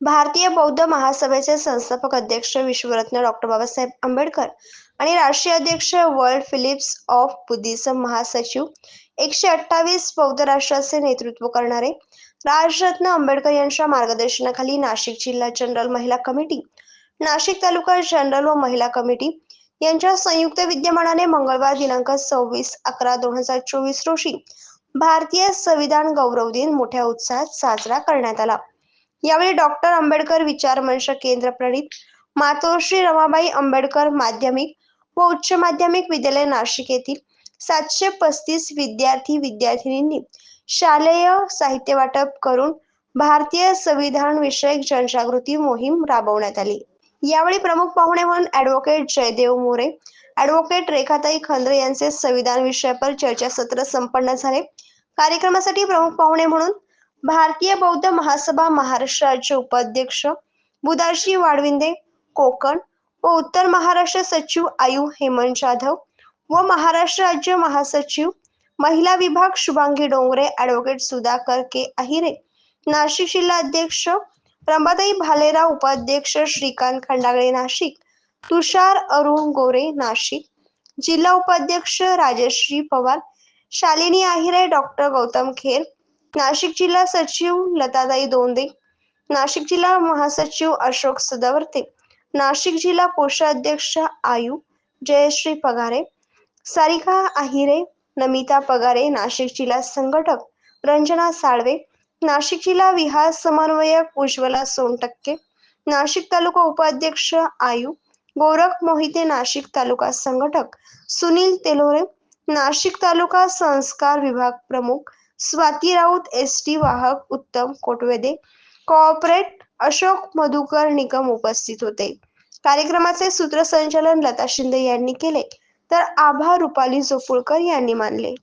भारतीय बौद्ध महासभेचे संस्थापक अध्यक्ष विश्वरत्न डॉक्टर बाबासाहेब आंबेडकर आणि राष्ट्रीय अध्यक्ष वर्ल्ड फिलिप्स ऑफ बुद्धिझम महासचिव एकशे अठ्ठावीस बौद्ध राष्ट्राचे नेतृत्व करणारे राजरत्न आंबेडकर यांच्या मार्गदर्शनाखाली नाशिक जिल्हा जनरल महिला कमिटी नाशिक तालुका जनरल व महिला कमिटी यांच्या संयुक्त विद्यमानाने मंगळवार दिनांक सव्वीस अकरा दोन हजार चोवीस रोजी भारतीय संविधान गौरव दिन मोठ्या उत्साहात साजरा करण्यात आला. यावेळी डॉक्टर आंबेडकर विचार मंच केंद्र प्रणित मातोश्री रमाबाई आंबेडकर माध्यमिक व उच्च माध्यमिक विद्यालय नाशिक येथील सातशे पस्तीस विद्यार्थी विद्यार्थिनींनी शालेय साहित्य वाटप करून भारतीय संविधान विषयक जनजागृती मोहीम राबवण्यात आली. यावेळी प्रमुख पाहुणे म्हणून ऍडव्होकेट जयदेव मोरे ऍडव्होकेट रेखाताई खंद्रे यांचे संविधान विषयावर चर्चासत्र संपन्न झाले. कार्यक्रमासाठी प्रमुख पाहुणे म्हणून भारतीय बौद्ध महासभा महाराष्ट्र राज्य उपाध्यक्ष बुदाशी वाडविंदे कोकण व उत्तर महाराष्ट्र सचिव आयु हेमंत जाधव व महाराष्ट्र राज्य महासचिव महिला विभाग शुभांगी डोंगरे ॲडव्होकेट सुधाकर के अहिरे नाशिक जिल्हा अध्यक्ष रंभाताई भालेराव उपाध्यक्ष श्रीकांत खंडागळे नाशिक तुषार अरुण गोरे नाशिक जिल्हा उपाध्यक्ष राजश्री पवार शालिनी आहिरे डॉक्टर गौतम खेर नाशिक जिल्हा सचिव लताताई दोंदे नाशिक जिल्हा महासचिव अशोक सदावर्ते नाशिक जिल्हा कोषाध्यक्ष आयु जयश्री पगारे सारिका आहिरे नमिता पगारे नाशिक जिल्हा संघटक रंजना साळवे नाशिक जिल्हा विहार समन्वयक उज्ज्वला सोनटक्के नाशिक तालुका उपाध्यक्ष आयु गोरख मोहिते नाशिक तालुका संघटक सुनील तेलोरे नाशिक तालुका संस्कार विभाग प्रमुख स्वाती राऊत एस टी वाहक उत्तम कोटवेदे. कॉर्पोरेट अशोक मधुकर निकम उपस्थित होते. कार्यक्रमाचे सूत्रसंचालन लता शिंदे यांनी केले. तर आभा रुपाली जोफुळकर यांनी मानले.